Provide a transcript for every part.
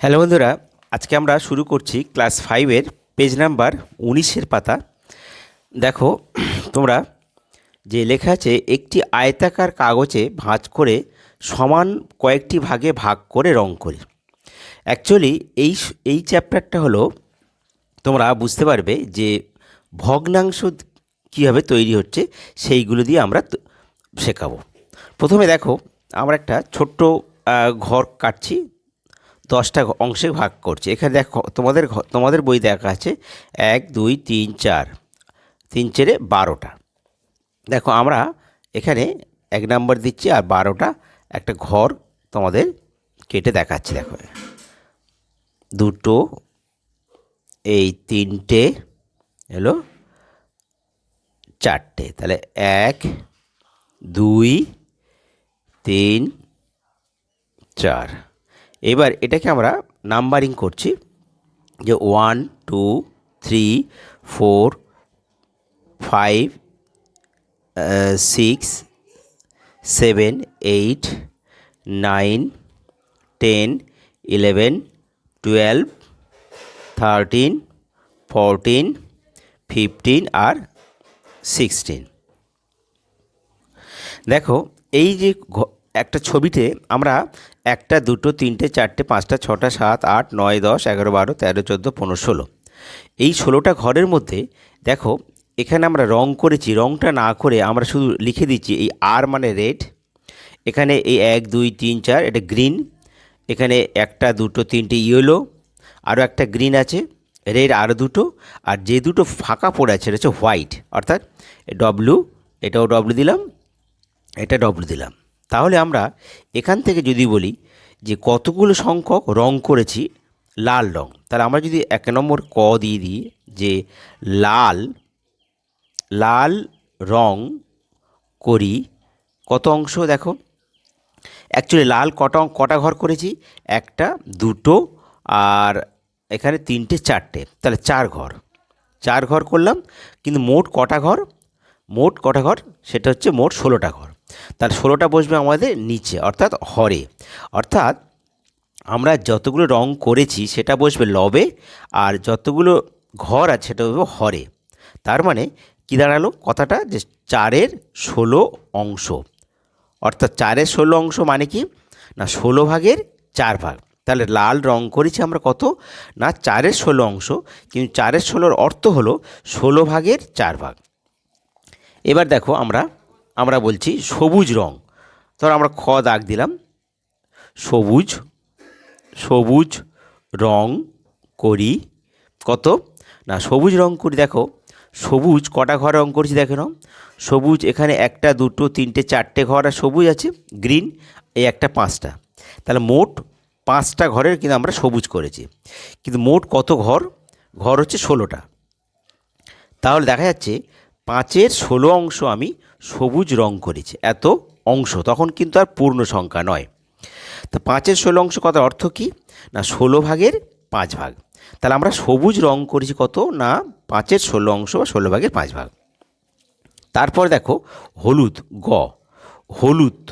Hello বন্ধুরা, আজকে আমরা শুরু করছি ক্লাস ফাইভের পেজ নাম্বার উনিশের পাতা। দেখো, তোমরা যে লেখা আছে, একটি আয়তাকার কাগজে ভাঁজ করে সমান কয়েকটি ভাগে ভাগ করে রং করি। অ্যাকচুয়ালি এই এই চ্যাপ্টারটা হলো, তোমরা বুঝতে পারবে যে ভগ্নাংশ কীভাবে তৈরি হচ্ছে, সেইগুলো দিয়ে আমরা শেখাবো। প্রথমে দেখো, আমরা একটা ছোট্ট ঘর কাটছি, দশটা অংশে ভাগ করছি। এখানে দেখো, তোমাদের তোমাদের বই দেখা আছে, এক, দুই, তিন, চার, তিন চারে বারোটা। দেখো, আমরা এখানে এক নাম্বার দিচ্ছি আর বারোটা একটা ঘর তোমাদের কেটে দেখাচ্ছি, দেখো। দুটো, এই তিনটে, এলো চারটে। তাহলে এক, দুই, তিন, চার। এবার এটাকে আমরা নাম্বারিং করছি যে one, two, three, four, five, six, seven, eight, nine, ten, eleven, twelve, thirteen, fourteen, fifteen আর সিক্সটিন দেখো, এই যে একটা ছবিতে আমরা একটা, দুটো, তিনটে, চারটে, পাঁচটা, ছটা, সাত, আট, নয়, দশ, এগারো, বারো, তেরো, চোদ্দ, পনেরো, ষোলো। এই ষোলোটা ঘরের মধ্যে, দেখো, এখানে আমরা রং করেছি, রংটা না করে আমরা শুধু লিখে দিচ্ছি এই আর মানে রেড এখানে এই এক, দুই, তিন, চার, এটা গ্রিন এখানে একটা, দুটো, তিনটে ইয়েলো আরও একটা গ্রিন আছে। রেড আরও দুটো, আর যে দুটো ফাঁকা পড়ে আছে, এটা হচ্ছে হোয়াইট। অর্থাৎ ডব্লু এটাও ডব্লু দিলাম, এটা ডব্লু দিলাম। তাহলে আমরা এখান থেকে যদি বলি যে কতগুলো সংখ্যক রং করেছি, লাল রং। তাহলে আমরা যদি এক নম্বর ক দিয়ে দিই যে লাল লাল রং করি, কত অংশ দেখো? অ্যাকচুয়ালি লাল কটা কটা ঘর করেছি? একটা, দুটো, আর এখানে তিনটে, চারটে, তাহলে চার ঘর। চার ঘর করলাম, কিন্তু মোট কটা ঘর? মোট কটা ঘর? সেটা হচ্ছে মোট ষোলোটা ঘর। তাহলে ষোলোটা বসবে আমাদের নিচে, অর্থাৎ হরে। অর্থাৎ আমরা যতগুলো রং করেছি, সেটা বসবে লবে, আর যতগুলো ঘর আছে, সেটা বসবে হরে। তার মানে কী দাঁড়াল? কথাটা যে চারের ষোলো অংশ। অর্থাৎ চারের ষোলো অংশ মানে কি? না, ষোলো ভাগের চার ভাগ। তাহলে লাল রং করেছি আমরা কত? না, চারের ষোলো অংশ। কিন্তু চারের ষোলোর অর্থ হলো ষোলো ভাগের চার ভাগ। এবার দেখো আমরা আমরা বলছি সবুজ রং। ধর আমরা খ দাগ দিলাম। সবুজ সবুজ রং করি কত? না, সবুজ রং করি, দেখো। সবুজ, কটা ঘর রং করছি দেখে সবুজ, এখানে একটা, দুটো, তিনটে, চারটে ঘর আর সবুজ আছে। গ্রিন, এই একটা, পাঁচটা। তাহলে মোট পাঁচটা ঘরের কিন্তু আমরা সবুজ করেছি। কিন্তু মোট কত ঘর? ঘর হচ্ছে ষোলোটা। তাহলে দেখা যাচ্ছে পাঁচের ষোলো অংশ আমি সবুজ রং করেছি, এত অংশ। তখন কিন্তু আর পূর্ণ সংখ্যা নয়। তো পাঁচের ষোলো অংশ কত অর্থ কী? না, ষোলো ভাগের পাঁচ ভাগ। তাহলে আমরা সবুজ রং করেছি কত? না, পাঁচের ষোলো অংশ বা ষোলো ভাগের পাঁচ ভাগ। তারপর দেখো হলুদ, গ, হলুদ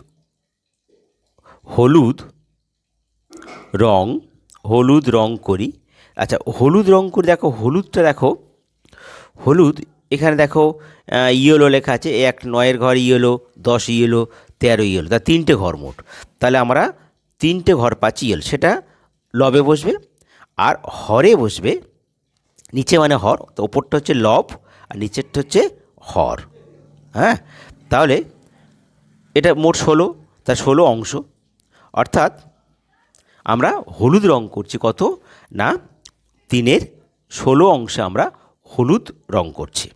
হলুদ রং, হলুদ রং করি। আচ্ছা হলুদ রং করে দেখো, হলুদটা দেখো, হলুদ, এখানে দেখো ইয়েলো লেখা আছে এক নয়ের ঘর ইয়েলো দশ ইয়েলো তেরো ইয়েলো তা তিনটে ঘর মোট। তাহলে আমরা তিনটে ঘর পাচ্ছি ইয়েলো সেটা লবে বসবে, আর হরে বসবে, নিচে মানে হর, তো ওপরটা হচ্ছে লব, আর নিচেরটা হচ্ছে হর হ্যাঁ? তাহলে এটা মোট ষোলো, তা ষোলো অংশ। অর্থাৎ আমরা হলুদ রং করছি কত? না, তিনের ষোলো অংশে আমরা হলুদ রং করছি।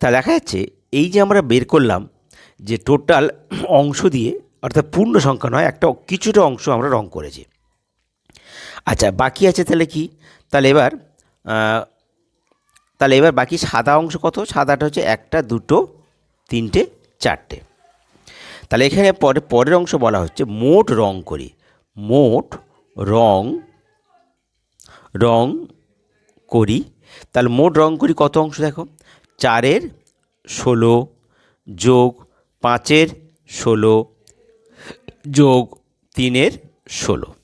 তা দেখা যাচ্ছে এই যে আমরা বের করলাম যে টোটাল অংশ দিয়ে, অর্থাৎ পূর্ণ সংখ্যা নয়, একটা কিছুটা অংশ আমরা রং করেছি। আচ্ছা বাকি আছে তাহলে কি? তাহলে এবার তাহলে এবার বাকি সাদা অংশ কত? সাদাটা হচ্ছে একটা, দুটো, তিনটে, চারটে। তাহলে এখানে পরে, পরের অংশ বলা হচ্ছে মোট রং করি। মোট রং রং করি। তাহলে মোট রং করি কত অংশ দেখো? চারের ষোলো যোগ পাঁচের ষোলো যোগ তিনের ষোলো।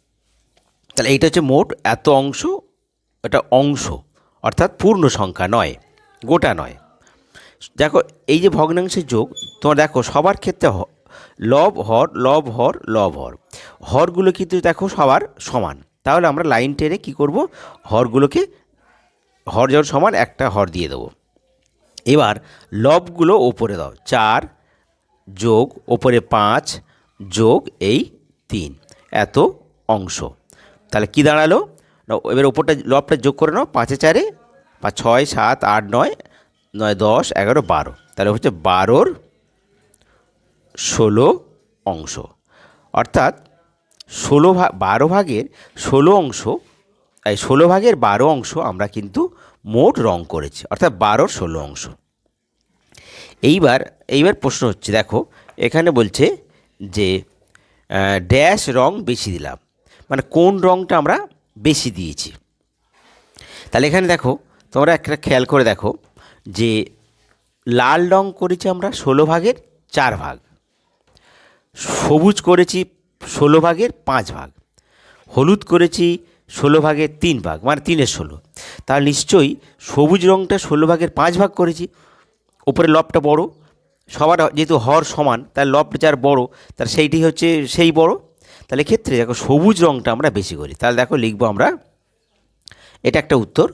তাহলে এইটা হচ্ছে মোট এত অংশ, এটা অংশ, অর্থাৎ পূর্ণ সংখ্যা নয়, গোটা নয়। দেখো, এই যে ভগ্নাংশের যোগ, তোমার দেখো, সবার ক্ষেত্রে লব, হর লব হর লব, হর। হরগুলো কিন্তু দেখো সবার সমান। তাহলে আমরা লাইন টেনে কী করব? হরগুলোকে, হর যখন সমান, একটা হর দিয়ে দেবো। এবার লবগুলো ওপরে দাও। চার যোগ, ওপরে পাঁচ যোগ এই তিন। এত অংশ। তাহলে কি দাঁড়াল? এবার ওপরটা, লবটা যোগ করে নাও। পাঁচে চারে, পাঁচ, ছয়, সাত, আট, নয় নয়, দশ, এগারো, বারো। তাহলে হচ্ছে বারোর ষোলো অংশ। অর্থাৎ ষোলো ভাগ বারো ভাগের ষোলো অংশ, এই ষোলো ভাগের বারো অংশ আমরা কিন্তু মোট রং করেছি, অর্থাৎ বারোর ষোলো অংশ। এইবার এইবার প্রশ্ন হচ্ছে, দেখো, এখানে বলছে যে ড্যাশ রং বেশি দিলাম মানে কোন রংটা আমরা বেশি দিয়েছি। তাহলে এখানে দেখো, তোমরা একটা খেয়াল করে দেখো যে, লাল রং করেছি আমরা ষোলো ভাগের চার ভাগ, সবুজ করেছি ষোলো ভাগের পাঁচ ভাগ। হলুদ করেছি ষোলো ভাগের তিন ভাগ মানে তিনের ষোলো। তাহলে নিশ্চয়ই সবুজ রঙটা ষোলো ভাগের পাঁচ ভাগ করেছি। ওপরে লবটা বড়, সবার যেহেতু হর সমান তার লবটা যার বড় তার সেইটি হচ্ছে সেই বড়। তাহলে ক্ষেত্রে দেখো সবুজ রঙটা আমরা বেশি করি। তাহলে দেখো লিখব আমরা, এটা একটা উত্তর,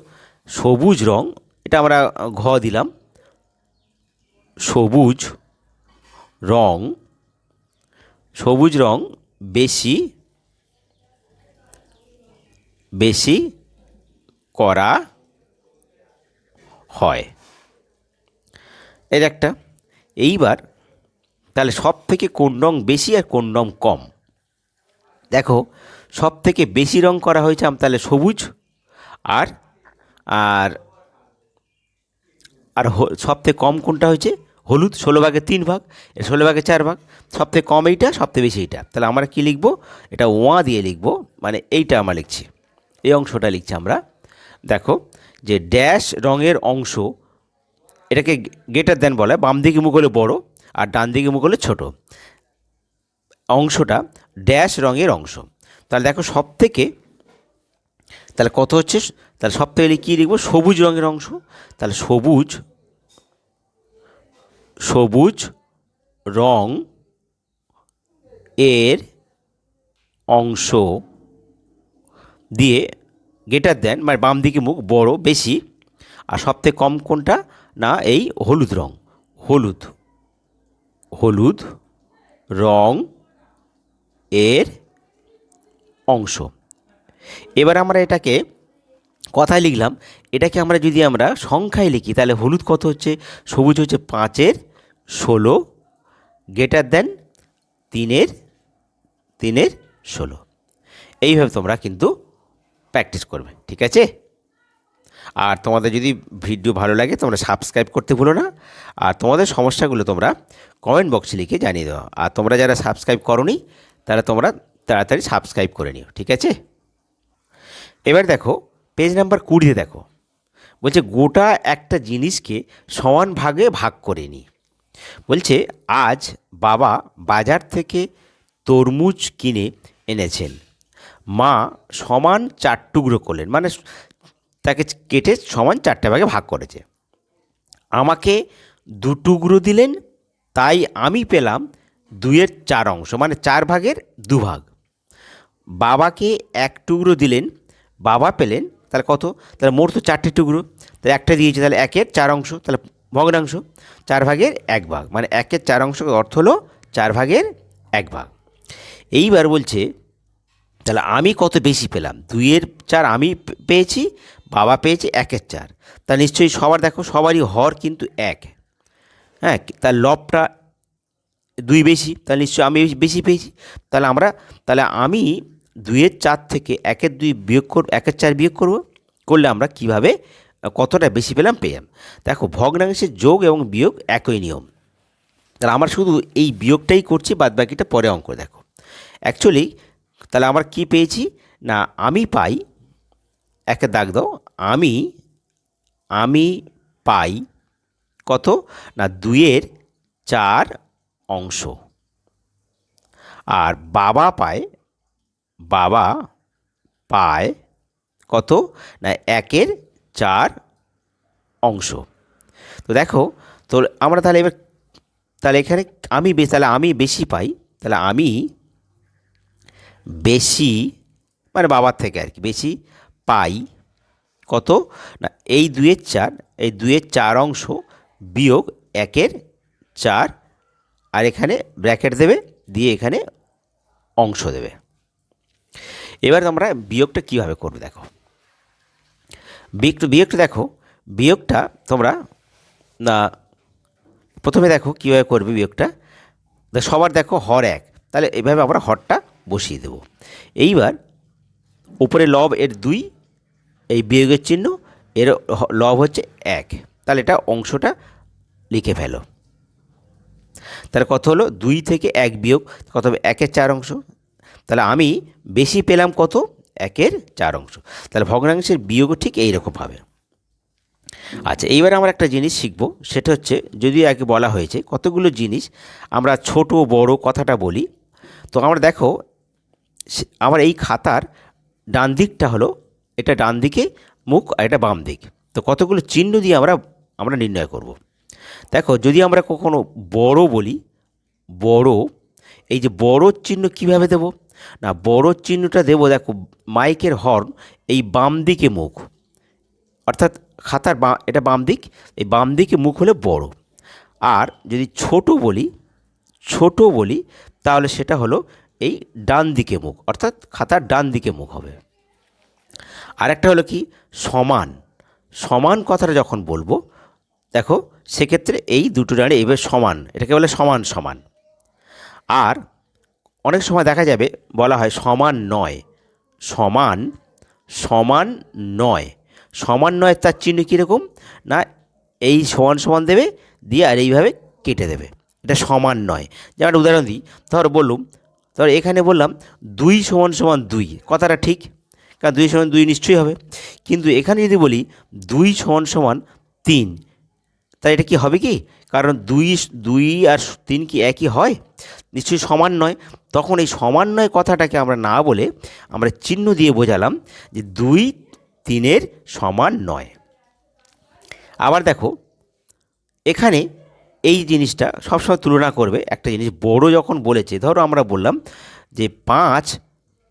সবুজ রং, এটা আমরা ঘ দিলাম, সবুজ রং সবুজ রং বেশি বেশি করা হয়। এর একটা, এইবার তাহলে সব থেকে কোন রং বেশি আর কোন রং কম? দেখো সব থেকে বেশি রং করা হয়েছে আম, তাহলে সবুজ আর আর আর সব থেকে কম কোনটা হয়েছে? হলুদ ষোলো ভাগে তিন ভাগ ষোলো ভাগে চার ভাগ, সবথেকে কম এইটা, সবথেকে বেশি এইটা। তাহলে আমরা কী লিখব? এটা ওয়া দিয়ে লিখব মানে এইটা আমরা লিখছি। এই অংশটা লিখছি আমরা। দেখো, যে ড্যাশ রঙের অংশ, এটাকে গেটার দেন বলে, বাম দিকে মুখ হলে বড় আর ডান দিকে মুখ হলে ছোটো। অংশটা ড্যাশ রঙের অংশ। তাহলে দেখো সব থেকে তাহলে কত হচ্ছে? তাহলে সব থেকে কী লিখব? সবুজ রঙের অংশ। তাহলে সবুজ সবুজ রং এর অংশ দিয়ে গেটার দেন মানে বাম দিকে মুখ বড়, বেশি। আর সবথেকে কম কোনটা? না, এই হলুদ রং। হলুদ। হলুদ রং এর অংশ। এবার আমরা এটাকে কথায় লিখলাম। এটাকে আমরা যদি আমরা সংখ্যায় লিখি, তাহলে হলুদ কত হচ্ছে? সবুজ হচ্ছে পাঁচের ষোলো গেটার দেন তিনের তিনের ষোলো। এইভাবে তোমরা কিন্তু প্র্যাকটিস করবে, ঠিক আছে? আর তোমাদের যদি ভিডিও ভালো লাগে, তোমরা সাবস্ক্রাইব করতে ভুলো না। আর তোমাদের সমস্যাগুলো তোমরা কমেন্ট বক্সে লিখে জানিয়ে দাও। আর তোমরা যারা সাবস্ক্রাইব করনি, তারা তোমরা তাড়াতাড়ি সাবস্ক্রাইব করে নিও, ঠিক আছে? এবার দেখো পেজ নাম্বার কুড়িতে দেখো। বলছে, গোটা একটা জিনিসকে সমান ভাগে ভাগ করে নিই। বলছে, আজ বাবা বাজার থেকে তরমুজ কিনে এনেছেন। মা সমান চার টুকরো করলেন। মানে তাকে কেটে সমান চারটে ভাগে ভাগ করেছে। আমাকে দু টুকরো দিলেন, তাই আমি পেলাম দুইয়ের চার অংশ। মানে চার ভাগের দু ভাগ। বাবাকে এক টুকরো দিলেন, বাবা পেলেন, তাহলে কত? তাহলে মোট তো চারটে টুকরো। তাহলে একটা দিয়েছে, তাহলে একের চার অংশ, তাহলে ভগ্নাংশ চার ভাগের এক ভাগ। মানে একের চার অংশ অর্থ হলো চার ভাগের এক ভাগ। এইবার বলছে, তাহলে আমি কত বেশি পেলাম? দুইয়ের চার আমি পেয়েছি, বাবা পেয়েছে একের চার। তা নিশ্চয়ই সবার, দেখো, সবারই হর কিন্তু এক। হ্যাঁ তার লবটা দুই বেশি, তাহলে নিশ্চয়ই আমি বেশি পেয়েছি। তাহলে আমরা, তাহলে আমি দুইয়ের চার থেকে একের দুই বিয়োগ করব একের চার বিয়োগ করব। করলে আমরা কীভাবে কতটা বেশি পেলাম? পেলাম। দেখো, ভগ্নাংশের যোগ এবং বিয়োগ একই নিয়ম। তাহলে আমরা শুধু এই বিয়োগটাই করছি বাদ বাকিটা পরে অঙ্ক দেখো। অ্যাকচুয়ালি তাহলে আমার কি পেয়েছি? না, আমি পাই, একে দাগ দাও, আমি আমি পাই কত? না, দুইয়ের চার অংশ। আর বাবা পায় বাবা পায় কত? না, একের চার অংশ। তো দেখো, তো আমরা তাহলে এবার, তাহলে এখানে আমি বেশি তাহলে আমি বেশি পাই, তাহলে আমি বেশি মানে বাবার থেকে আর কি, বেশি পাই কত? না, এই দুয়ের চার, এই দুয়ের চার অংশ বিয়োগ একের চার, আর এখানে ব্র্যাকেট দেবে, দিয়ে এখানে অংশ দেবে। এবার আমরা বিয়োগটা কীভাবে করবে দেখো। বিয়োগটা বিয়োগটা দেখো। বিয়োগটা তোমরা, না, প্রথমে দেখো কীভাবে করবে বিয়োগটা। সবার দেখো হর এক। তাহলে এভাবে আমরা হরটা বসিয়ে দেব। এইবার উপরে লব এর দুই, এই বিয়োগের চিহ্ন, এর লব হচ্ছে এক। তাহলে এটা অংশটা লিখে ফেলো। তাহলে কত হলো? দুই থেকে এক বিয়োগ, কত হবে? একের চার অংশ। তাহলে আমি বেশি পেলাম কত? একের চার অংশ। তাহলে ভগ্নাংশের বিয়োগও ঠিক এইরকম হবে। আচ্ছা এইবার আমরা একটা জিনিস শিখব। সেটা হচ্ছে যদিও আগে বলা হয়েছে, কতগুলো জিনিস আমরা ছোট, বড় কথাটা বলি। তো আমরা দেখো আমার এই খাতার ডান দিকটা হলো, এটা ডান দিকে মুখ আর এটা বাম দিক। তো কতগুলো চিহ্ন দিয়ে আমরা আমরা নির্ণয় করব। দেখো, যদি আমরা কখনো বড় বলি, বড়, এই যে বড় চিহ্ন কীভাবে দেব? না, বড় চিহ্নটা দেবো, দেখো, মাইকের হর্ন এই বাম দিকে মুখ। অর্থাৎ খাতার বা, এটা বাম দিক, এই বাম দিকে মুখ হলে বড়। আর যদি ছোট বলি ছোট বলি, তাহলে সেটা হলো এই ডান দিকে মুখ, অর্থাৎ খাতার ডান দিকে মুখ হবে। আরেকটা হলো কি? সমান। সমান কথাটা যখন বলব, দেখো, সেক্ষেত্রে এই দুটো ডানে এবার সমান, এটাকে বলে সমান সমান। আর অনেক সময় দেখা যাবে বলা হয় সমান নয়। সমান সমান নয়। সমান নয় তার চিহ্ন কীরকম না, এই সমান সমান দেবে, দিয়ে আর এইভাবে কেটে দেবে। এটা সমান নয়। যেমন উদাহরণ দিই, ধর বললুম, ধর এখানে বললাম দুই সমান সমান দুই, কথাটা ঠিক? কারণ দুই সমান দুই নিশ্চয়ই হবে। কিন্তু এখানে যদি বলি দুই সমান সমান তিন তাই এটা কি হবে কি? কারণ দুই দুই আর তিন কি একই হয়? নিশ্চয়ই সমান নয়। তখন এই সমান নয় কথাটাকে আমরা না বলে আমরা চিহ্ন দিয়ে বোঝালাম যে দুই তিনের সমান নয়। আবার দেখো, এখানে এই জিনিসটা সবসময় তুলনা করবে। একটা জিনিস বড় যখন বলেছে, ধরো আমরা বললাম যে পাঁচ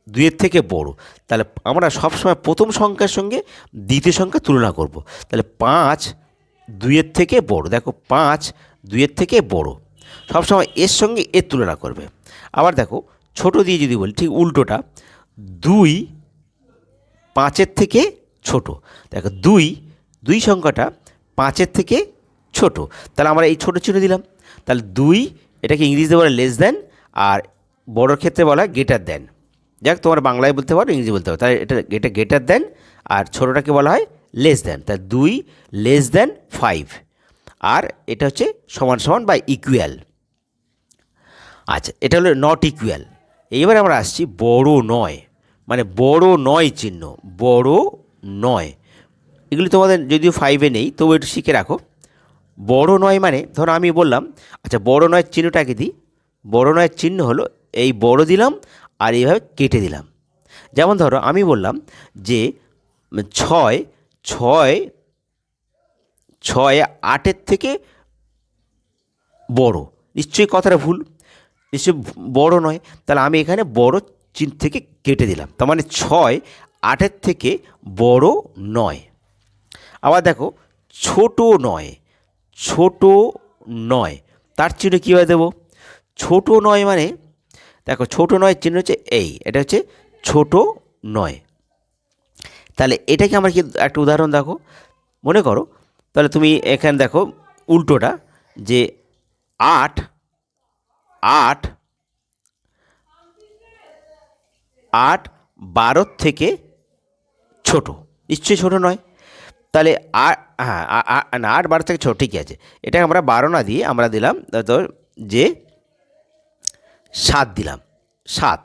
দুইয়ের থেকে বড়। তাহলে আমরা সবসময় প্রথম সংখ্যার সঙ্গে দ্বিতীয় সংখ্যা তুলনা করব। তাহলে পাঁচ দুইয়ের থেকে বড়। দেখো, পাঁচ দুইয়ের থেকে বড়। সবসময় এর সঙ্গে এর তুলনা করবে। আবার দেখো, ছোট দিয়ে যদি বলি, ঠিক উল্টোটা, দুই পাঁচের থেকে ছোট। দেখো, দুই দুই সংখ্যাটা পাঁচের থেকে ছোট। তাহলে আমরা এই ছোট চিহ্ন দিলাম। তাহলে দুই, এটাকে ইংরেজিতে বলে লেস দেন আর বড়োর ক্ষেত্রে বলা গেটার দেন যাক, তোমার বাংলায় বলতে পারো, ইংরেজি বলতে পারো। তাহলে এটা এটা গেটার দেন আর ছোটোটাকে বলা হয় লেস দেন তাহলে দুই লেস দেন ফাইভ আর এটা হচ্ছে সমান সমান বা ইকুয়াল আচ্ছা এটা হলো নট ইকুয়াল এইবার আমরা আসছি বড় নয় মানে বড় নয় চিহ্ন, বড় নয়। এগুলি তোমাদের যদিও ফাইভে নেই তবু একটু শিখে রাখো। বড় নয় মানে ধরো আমি বললাম আচ্ছা বড় নয়ের চিহ্নটাকে দিই। বড় নয়ের চিহ্ন হলো, এই বড় দিলাম আর এইভাবে কেটে দিলাম। যেমন ধরো, আমি বললাম যে ছয় ছয় ছয় আটের থেকে বড়। নিশ্চয়ই কথাটা ভুল। নিশ্চয়ই বড় নয়। তাহলে আমি এখানে বড় চিন থেকে কেটে দিলাম। তার মানে ছয় আটের থেকে বড় নয়। আবার দেখো, ছোট নয় ছোট নয়। তার চিহ্ন কীভাবে দেবো? ছোট নয় মানে দেখো, ছোট নয় চিহ্ন হচ্ছে এই। এটা হচ্ছে ছোট নয়। তাহলে এটাকে আমরা কি একটা উদাহরণ দেখো। মনে করো, তাহলে তুমি এখানে দেখো উল্টোটা, যে আট আট আট বারোর থেকে ছোট। নিশ্চয়ই ছোট নয়। তাহলে আট হ্যাঁ আট বারো থেকে ছোট, ঠিকই আছে। এটা আমরা বারো না দিয়ে আমরা দিলাম, ধর যে সাত দিলাম। সাত,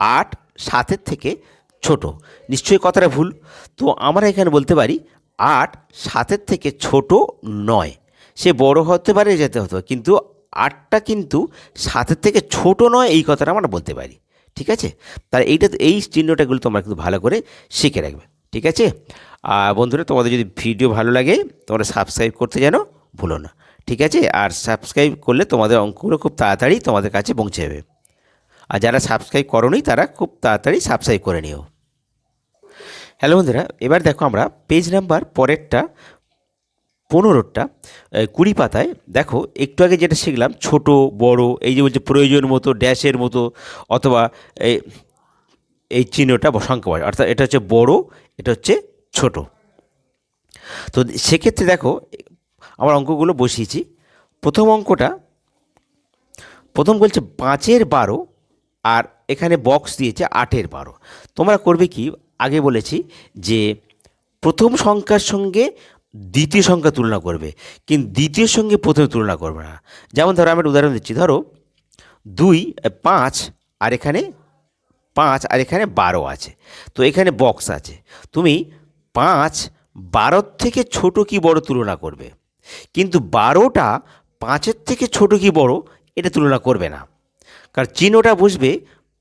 আট সাতের থেকে ছোট। নিশ্চয়ই কথাটা ভুল। তো আমরা এখানে বলতে পারি, আট সাতের থেকে ছোট নয়। সে বড় হতে পারে, যেতে হতো কিন্তু আটটা কিন্তু সাতের থেকে ছোট নয়, এই কথাটা আমরা বলতে পারি। ঠিক আছে? তাহলে এইটা, এই চিহ্নটাগুলো তোমরা কিন্তু ভালো করে শিখে রাখবে। ঠিক আছে? আর বন্ধুরা, তোমাদের যদি ভিডিও ভালো লাগে, তোমরা সাবস্ক্রাইব করতে যেন ভুলো না। ঠিক আছে? আর সাবস্ক্রাইব করলে তোমাদের অঙ্কগুলো খুব তাড়াতাড়ি তোমাদের কাছে পৌঁছে যাবে। আর যারা সাবস্ক্রাইব করোনি, তারা খুব তাড়াতাড়ি সাবস্ক্রাইব করে নিও। হ্যালো বন্ধুরা, এবার দেখো আমরা পেজ নাম্বার পরেরটা পনেরোটা কুড়ি পাতায় দেখো একটু আগে যেটা শিখলাম, ছোট, বড়, এই যে বলছে প্রয়োজন মতো, ড্যাশের মতো, অথবা এই এই চিহ্নটা সংখ্যা অর্থাৎ এটা হচ্ছে বড়, এটা হচ্ছে ছোট। তো সেক্ষেত্রে দেখো, আমার অঙ্কগুলো বসিয়েছি। প্রথম অঙ্কটা, প্রথম বলছে পাঁচের বারো, আর এখানে বক্স দিয়েছে আটের বারো। তোমরা করবে কি আগে বলেছি যে প্রথম সংখ্যার সঙ্গে দ্বিতীয় সংখ্যা তুলনা করবে, কিন্তু দ্বিতীয় সঙ্গে প্রথমে তুলনা করবে না। যেমন ধরো, আমি একটা উদাহরণ দিচ্ছি। ধরো, দুই, পাঁচ, আর এখানে পাঁচ, আর এখানে বারো আছে। তো এখানে বক্স আছে। তুমি পাঁচ, বারোর থেকে ছোট কি বড় তুলনা করবে? কিন্তু বারোটা পাঁচের থেকে ছোট কি বড়, এটা তুলনা করবে না। কারণ চিহ্নটা বুঝবে,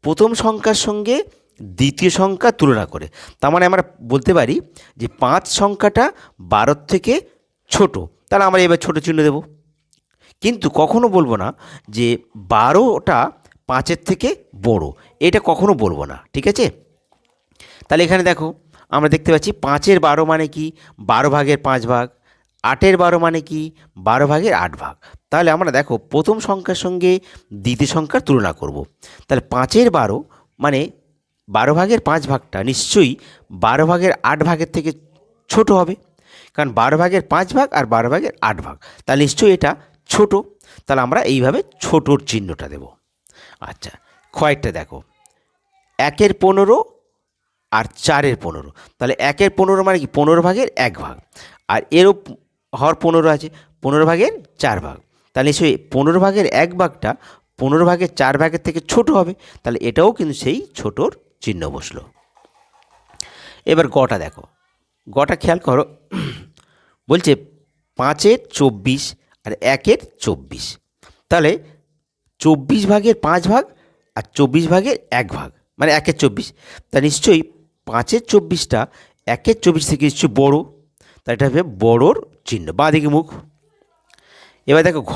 প্রথম সংখ্যার সঙ্গে দ্বিতীয় সংখ্যা তুলনা করে। তার মানে আমরা বলতে পারি যে পাঁচ সংখ্যাটা বারোর থেকে ছোট। তাহলে আমরা এবার ছোট চিহ্ন দেব। কিন্তু কখনো বলব না যে বারোটা পাঁচের থেকে বড়। এটা কখনো বলব না, ঠিক আছে? তাহলে এখানে দেখো, আমরা দেখতে পাচ্ছি পাঁচের বারো মানে কি? বারো ভাগের পাঁচ ভাগ। আটের বারো মানে কি? বারো ভাগের আট ভাগ। তাহলে আমরা দেখো, প্রথম সংখ্যার সঙ্গে দ্বিতীয় সংখ্যার তুলনা করব। তাহলে পাঁচের বারো মানে বারো ভাগের পাঁচ ভাগটা নিশ্চয়ই বারো ভাগের আট ভাগের থেকে ছোট হবে। কারণ বারো ভাগের পাঁচ ভাগ আর বারো ভাগের আট ভাগ। তাহলে নিশ্চয়ই এটা ছোট। তাহলে আমরা এইভাবে ছোটোর চিহ্নটা দেব। আচ্ছা কয়েকটা দেখো। একের পনেরো আর চারের পনেরো। তাহলে একের পনেরো মানে কি? পনেরো ভাগের এক ভাগ। আর এরও হর পনেরো আছে। পনেরো ভাগের চার ভাগ। তাহলে নিশ্চয়ই পনেরো ভাগের এক ভাগটা পনেরো ভাগের চার ভাগের থেকে ছোট হবে। তাহলে এটাও কিন্তু সেই ছোটোর চিহ্ন বসল। এবার গটা দেখো। গটা খেয়াল করো। বলছে পাঁচের চব্বিশ আর একের চব্বিশ। তাহলে চব্বিশ ভাগের পাঁচ ভাগ আর চব্বিশ ভাগের এক ভাগ মানে একের চব্বিশ। তা নিশ্চয়ই পাঁচের চব্বিশটা একের চব্বিশ থেকে নিশ্চয়ই বড়ো। তা এটা হবে বড়োর চিহ্ন, বাঁ দিকে মুখ। এবার দেখো ঘ,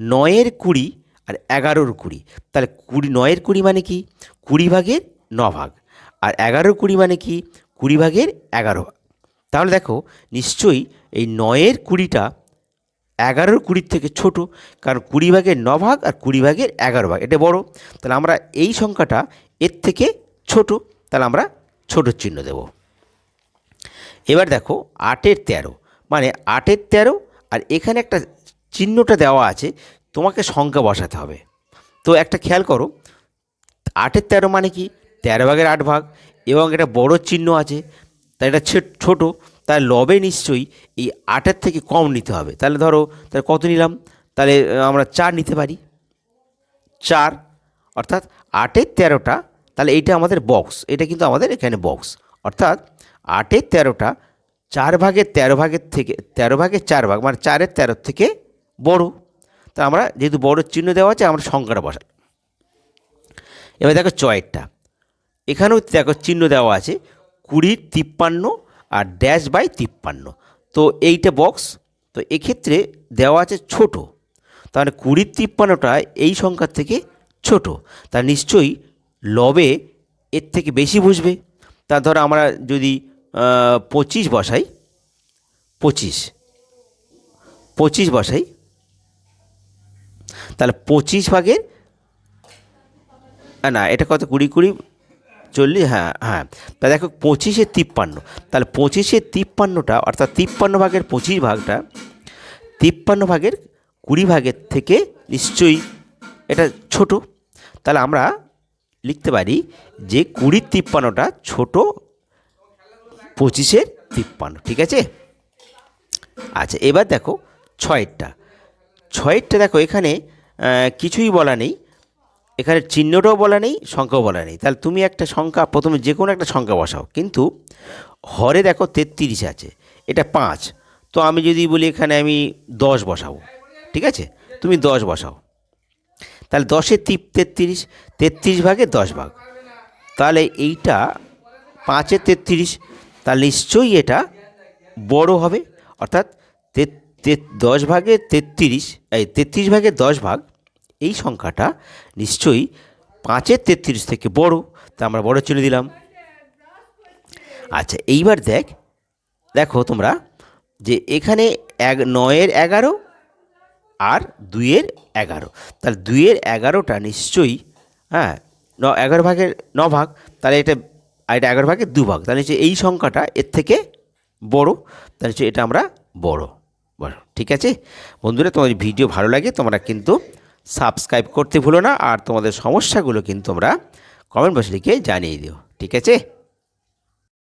নয়ের কুড়ি আর এগারোর কুড়ি। তাহলে কুড়ি, নয়ের কুড়ি মানে কি? কুড়ি ভাগের ন ভাগ। আর এগারোর কুড়ি মানে কি? কুড়ি ভাগের এগারো ভাগ। তাহলে দেখো, নিশ্চয়ই এই নয়ের কুড়িটা এগারোর কুড়ির থেকে ছোট, কারণ কুড়ি ভাগের ন ভাগ আর কুড়ি ভাগের এগারো ভাগ। এটা বড়। তাহলে আমরা এই সংখ্যাটা এর থেকে ছোট, তাহলে আমরা ছোট চিহ্ন দেব। এবার দেখো, আটের তেরো। মানে আটের তেরো আর এখানে একটা চিহ্নটা দেওয়া আছে তোমাকে সংখ্যা বসাতে হবে। তো একটা খেয়াল করো, আটের তেরো মানে কি? তেরো ভাগের আট ভাগ, এবং এটা বড় চিহ্ন আছে, তাই এটা ছোট তাই লবে নিশ্চয়ই এই আটের থেকে কম নিতে হবে। তাহলে ধরো, তাহলে কত নিলাম? তাহলে আমরা চার নিতে পারি। চার, অর্থাৎ আটের তেরোটা, তাহলে এইটা আমাদের বক্স এটা কিন্তু আমাদের এখানে বক্স অর্থাৎ আটের তেরোটা, চার ভাগের তেরো ভাগের থেকে, তেরো ভাগের চার ভাগ মানে চারের তেরোর থেকে বড়। তা আমরা যেহেতু বড় চিহ্ন দেওয়া আছে, আমরা সংখ্যাটা বসাই। এবার দেখো চয়েরটা। এখানেও দেখো চিহ্ন দেওয়া আছে কুড়ির তিপ্পান্ন আর ড্যাশ বাই তিপ্পান্ন। তো এইটা বক্স তো এক্ষেত্রে দেওয়া আছে ছোট। তাহলে কুড়ির তিপ্পান্নটা এই সংখ্যার থেকে ছোট। তা নিশ্চয়ই লবে এর থেকে বেশি বুঝবে। তা ধরো আমরা যদি পঁচিশ বসাই, পঁচিশ পঁচিশ বসাই তাহলে পঁচিশ ভাগের না, এটা কত, কুড়ি কুড়ি, চল্লিশ হ্যাঁ হ্যাঁ। তা দেখো, পঁচিশে তিপ্পান্ন। তাহলে পঁচিশে তিপ্পান্নটা, অর্থাৎ তিপ্পান্ন ভাগের পঁচিশ ভাগটা, তিপ্পান্ন ভাগের কুড়ি ভাগের থেকে নিশ্চয়ই এটা ছোট। তাহলে আমরা লিখতে পারি যে কুড়ির তিপ্পান্নটা ছোট পঁচিশের তিপ্পান্ন, ঠিক আছে? আচ্ছা এবার দেখো ছয়েরটা ছয়েরটা দেখো, এখানে কিছুই বলা নেই। এখানে চিহ্নটাও বলা নেই, সংখ্যাও বলা নেই। তাহলে তুমি একটা সংখ্যা, প্রথমে যে কোনো একটা সংখ্যা বসাও। কিন্তু হরে দেখো তেত্রিশ আছে, এটা পাঁচ। তো আমি যদি বলি এখানে আমি দশ বসাবো, ঠিক আছে? তুমি দশ বসাও। তাহলে দশে তিপ তেত্রিশ তেত্রিশ ভাগে দশ ভাগ। তাহলে এইটা পাঁচে তেত্রিশ, তাহলে নিশ্চয়ই এটা বড় হবে। অর্থাৎ তে- দশ ভাগে তেত্রিশ, এই তেত্রিশ ভাগে দশ ভাগ, এই সংখ্যাটা নিশ্চয়ই পাঁচের তেত্রিশ থেকে বড়, তা আমরা বড় চিনে দিলাম। আচ্ছা এইবার দেখ, দেখো তোমরা যে এখানে এক, নয়ের এগারো আর দুইয়ের এগারো। তাহলে দুইয়ের এগারোটা নিশ্চয়ই হ্যাঁ ন, এগারো ভাগের ন ভাগ, তাহলে এটা, আর এটা এগারো ভাগের দু ভাগ, তাহলে এই সংখ্যাটা এর থেকে বড়, তাহলে এটা আমরা বড়। ঠিক আছে? বন্ধুরা, তোমাদের ভিডিও ভালো লাগে, তোমরা কিন্তু সাবস্ক্রাইব করতে ভুলো না, আর তোমাদের সমস্যাগুলো কিন্তু তোমরা কমেন্ট বক্সে লিখে জানিয়ে দিও, ঠিক আছে?